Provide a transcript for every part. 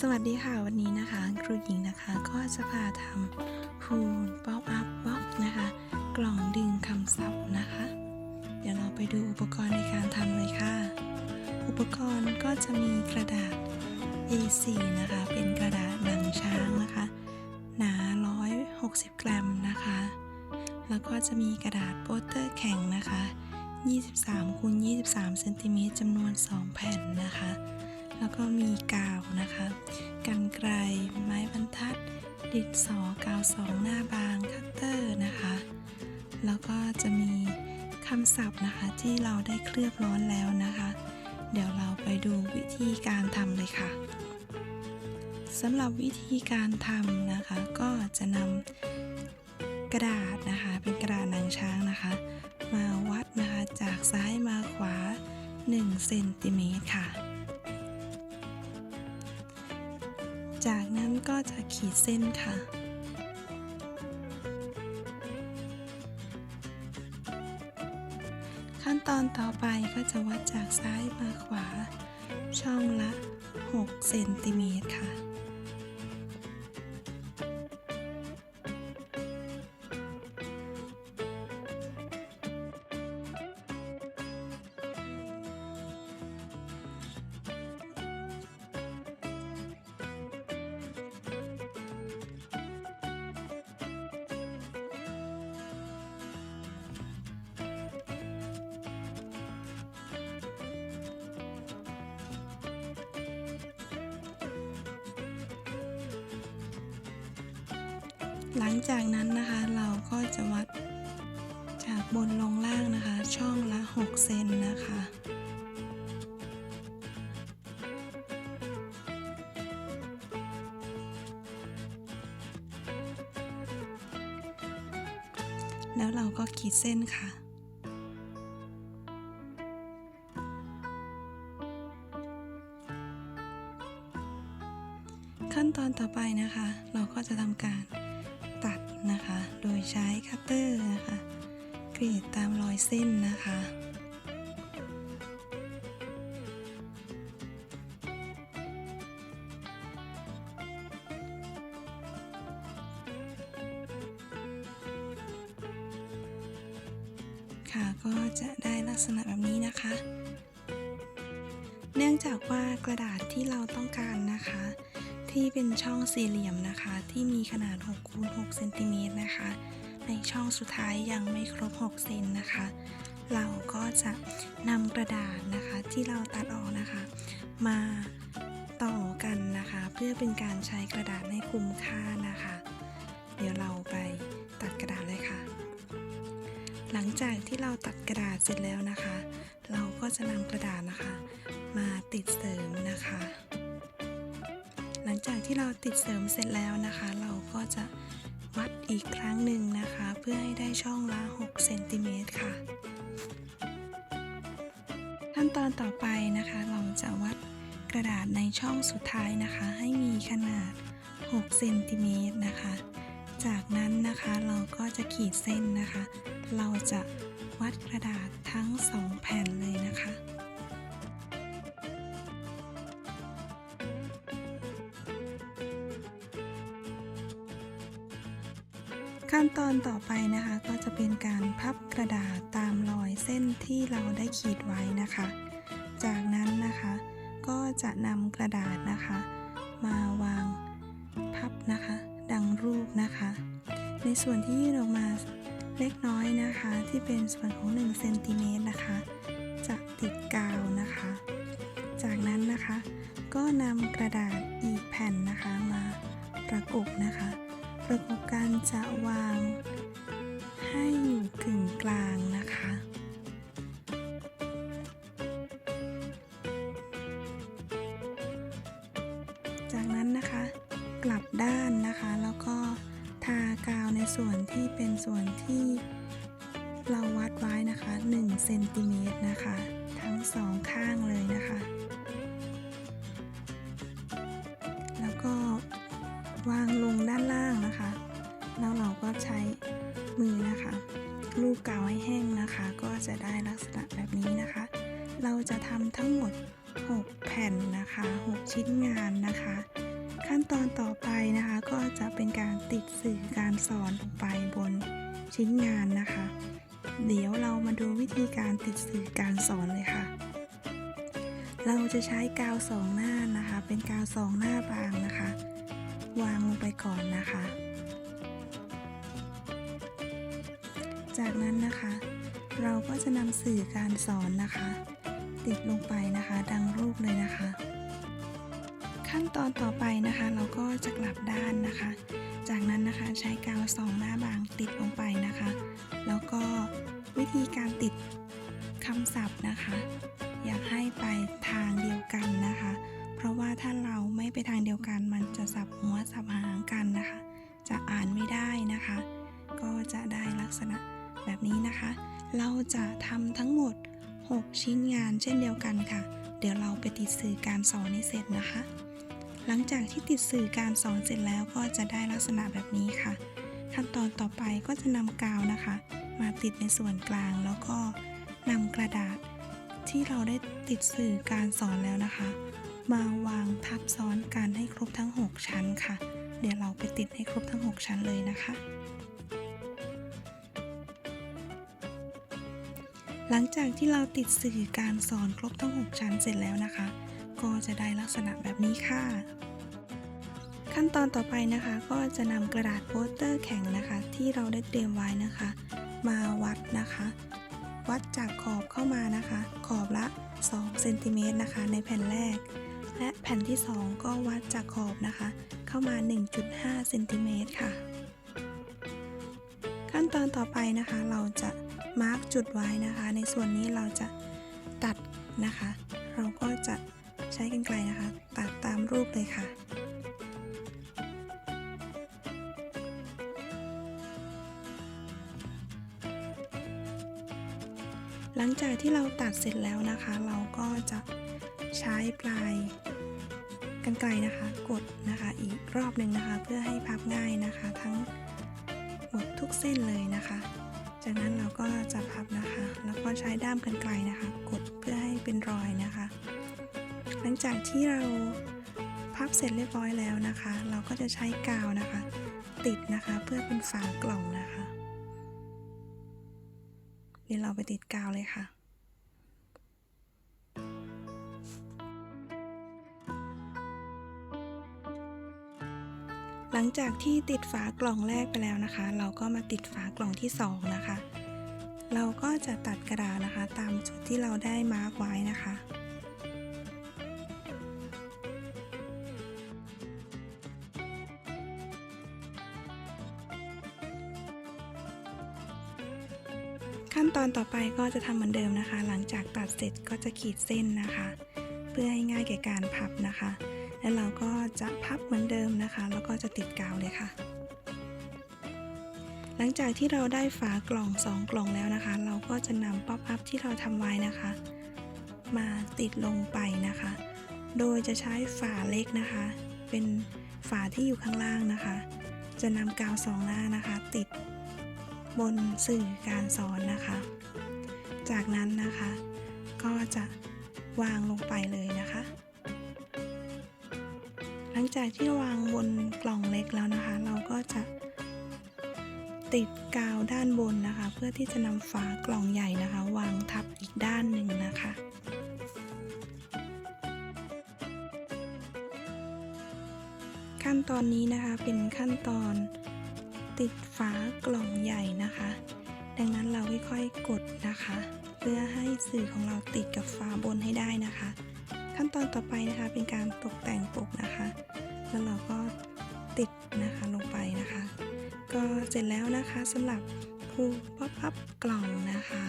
สวัสดีค่ะวันนี้นะคะ ครูหญิงนะคะก็จะพาทำพูนป๊อปอัพบ็อกนะคะ กล่องดึงคำศัพท์นะคะ เดี๋ยวเราไปดูอุปกรณ์ในการทำเลยค่ะ อุปกรณ์ก็จะมีกระดาษ A4 นะคะ เป็นกระดาษหนังช้างนะคะ หนา 160 กรัมนะคะ แล้วก็จะมีกระดาษโปสเตอร์แข็งนะคะ 23คูณ23เซนติเมตรจำนวน 2 แผ่นนะคะ แล้วก็มีกาวนะคะกันไกลไม้บรรทัด ดินสอกาวสองหน้าบางคัตเตอร์นะคะ แล้วก็จะมีคำศัพท์นะคะที่เราได้เคลือบร้อนแล้วนะคะ เดี๋ยวเราไปดูวิธีการทำเลยค่ะสำหรับวิธีการทำนะคะก็จะนำกระดาษนะคะ เป็นกระดาษหนังช้างนะคะ มาวัดนะคะจากซ้ายมาขวา1เซนติเมตรค่ะ ก็จะขีดเส้นค่ะ ขั้นตอนต่อไปก็จะวัดจากซ้ายมาขวา ช่องละ 6 เซนติเมตรค่ะ หลังจากนั้นนะคะเราก็จะวัดจากบนลงล่างนะคะ ช่องละ 6 เซนนะคะแล้วเราก็ขีดเส้นค่ะ ขั้นตอนต่อไปนะคะ เราก็จะทำการ นะคะ โดยใช้คัตเตอร์นะคะกรีดตามรอยเส้นนะคะค่ะก็จะได้ลักษณะแบบนี้นะคะ เนื่องจากว่ากระดาษที่เราต้องการนะคะ ที่เป็นช่องสี่เหลี่ยมนะคะ ที่มีขนาด6คูณ6เซนติเมตรนะคะ ในช่องสุดท้ายยังไม่ครบ 6 เซนนะคะ เราก็จะนำกระดาษนะคะที่เราตัดออกนะคะ มาต่อกันนะคะ เพื่อเป็นการใช้กระดาษให้คุ้มค่านะคะ เดี๋ยวเราไปตัดกระดาษเลยค่ะ หลังจากที่เราตัดกระดาษเสร็จแล้วนะคะ เราก็จะนำกระดาษนะคะ มาติดเสริมนะคะ หลังจากที่เราติดเสริมเสร็จแล้วนะคะ เราก็จะวัดอีกครั้งหนึ่งนะคะ เพื่อให้ได้ช่องละ6เซนติเมตรค่ะ ขั้นตอนต่อไปนะคะ เราจะวัดกระดาษในช่องสุดท้ายนะคะ ให้มีขนาด6เซนติเมตรนะคะ จากนั้นนะคะเราก็จะขีดเส้นนะคะ เราจะวัดกระดาษทั้ง 2 แผ่นเลยนะคะ ตอนต่อไปนะคะก็จะเป็นการพับกระดาษตามรอยเส้นที่เราได้ขีดไว้นะคะ จากนั้นนะคะ ก็จะนำกระดาษนะคะ มาวางพับนะคะ ดังรูปนะคะ ในส่วนที่ยื่นออกมาเล็กน้อยนะคะ ที่เป็นส่วนของ1เซนติเมตรนะคะ จะติดกาวนะคะ จากนั้นนะคะ ก็นำกระดาษอีกแผ่นนะคะมาประกบนะคะ ประกบกันจะวางให้อยู่กึ่งกลางนะคะ จากนั้นนะคะกลับด้านนะคะ แล้วก็ทากาวในส่วนที่เป็นส่วนที่เราวัดไว้นะคะ1เซนติเมตรนะคะ ทั้งสองข้างเลยนะคะ วางลงด้านล่างนะคะ แล้วเราก็ใช้มือนะคะลูบกาวให้แห้งนะคะ ก็จะได้ลักษณะแบบนี้นะคะ เราจะทำทั้งหมด 6 แผ่นนะคะ 6 ชิ้นงานนะคะ ขั้นตอนต่อไปนะคะก็จะเป็นการติดสื่อการสอนลงไปบนชิ้นงานนะคะ เดี๋ยวเรามาดูวิธีการติดสื่อการสอนเลยค่ะ เราจะใช้กาวสองหน้านะคะ เป็นกาวสองหน้าบางนะคะ วางลงไปก่อนนะคะ จากนั้นนะคะ เราก็จะนำสื่อการสอนนะคะ ติดลงไปนะคะ ดังรูปเลยนะคะ ขั้นตอนต่อไปนะคะ เราก็จะกลับด้านนะคะ จากนั้นนะคะใช้กาวสองหน้าบางติดลงไปนะคะ แล้วก็วิธีการติดคำศัพท์นะคะ อยากให้ไปทางเดียวกันนะคะ เพราะว่าถ้าเราไม่ไปทางเดียวกันมันจะสับหัวสับหางกันนะคะ จะอ่านไม่ได้นะคะ ก็จะได้ลักษณะแบบนี้นะคะ เราจะทำทั้งหมด 6 ชิ้นงานเช่นเดียวกันค่ะ เดี๋ยวเราไปติดสื่อการสอนให้เสร็จนะคะ หลังจากที่ติดสื่อการสอนเสร็จแล้วก็จะได้ลักษณะแบบนี้ค่ะ ขั้นตอนต่อไปก็จะนำกาวนะคะ มาติดในส่วนกลางแล้วก็นำกระดาษที่เราได้ติดสื่อการสอนแล้วนะคะ มาวางทับซ้อนกันให้ครบทั้ง 6 ชั้นค่ะ เดี๋ยวเราไปติดให้ครบทั้ง 6 ชั้นเลยนะคะ หลังจากที่เราติดสื่อการสอนครบทั้ง 6 ชั้นเสร็จแล้วนะคะ ก็จะได้ลักษณะแบบนี้ค่ะ ขั้นตอนต่อไปนะคะ ก็จะนำกระดาษโปสเตอร์แข็งนะคะ ที่เราได้เตรียมไว้นะคะ มาวัดนะคะ วัดจากขอบเข้ามานะคะ ขอบละ2เซนติเมตรนะคะ ในแผ่นแรก และแผ่นที่ 2 ก็วัดจากขอบนะคะ เข้ามา 1.5เซนติเมตรค่ะ ขั้นตอนต่อไปนะคะเราจะมาร์กจุดไว้นะคะ ในส่วนนี้เราจะตัดนะคะ เราก็จะใช้กรรไกรนะคะ ตัดตามรูปเลยค่ะหลังจากที่เราตัดเสร็จแล้วนะคะ เราก็จะ ใช้ปลายกรรไกรนะคะ กดนะคะอีกรอบหนึ่งนะคะ เพื่อให้พับง่ายนะคะ ทั้งหมดทุกเส้นเลยนะคะ จากนั้นเราก็จะพับนะคะ แล้วก็ใช้ด้ามกรรไกรนะคะ กดเพื่อให้เป็นรอยนะคะ หลังจากที่เราพับเสร็จเรียบร้อยแล้วนะคะ เราก็จะใช้กาวนะคะ ติดนะคะเพื่อเป็นฝากล่องนะคะเดี๋ยวเราไปติดกาวเลยค่ะ หลังจากที่ติดฝากล่องแรกไปแล้วนะคะ เราก็มาติดฝากล่องที่ 2 นะคะ เราก็จะตัดกระดาษนะคะ ตามจุดที่เราได้มาร์กไว้นะคะขั้นตอนต่อไปก็จะทำเหมือนเดิมนะคะ หลังจากตัดเสร็จก็จะขีดเส้นนะคะ เพื่อให้ง่ายแก่การพับนะคะ แล้วเราก็จะพับเหมือนเดิมนะคะ แล้วก็จะติดกาวเลยค่ะ หลังจากที่เราได้ฝากล่อง 2 กล่องแล้วนะคะ เราก็จะนำป๊อปอัพที่เราทำไว้นะคะ มาติดลงไปนะคะ โดยจะใช้ฝาเล็กนะคะ เป็นฝาที่อยู่ข้างล่างนะคะ จะนำกาวสองหน้านะคะ ติดบนสื่อการสอนนะคะ จากนั้นนะคะ ก็จะวางลงไปเลยนะคะ หลังจากที่วางบนกล่องเล็กแล้วนะคะ เราก็จะติดกาวด้านบนนะคะ เพื่อที่จะนำฝากล่องใหญ่นะคะ วางทับอีกด้านหนึ่งนะคะขั้นตอนนี้นะคะเป็นขั้นตอนติดฝากล่องใหญ่นะคะ ดังนั้นเราค่อยๆกดนะคะ เพื่อให้สื่อของเราติดกับฝาบนให้ได้นะคะ ขั้นตอนต่อไปนะคะเป็นการตกแต่งปกนะคะ แล้วเราก็ติดนะคะลงไปนะคะ ก็เสร็จแล้วนะคะสำหรับภูป๊อปอัพกล่องนะคะ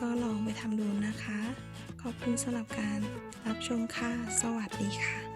ก็ลองไปทำดูนะคะ ขอบคุณสำหรับการรับชมค่ะ สวัสดีค่ะ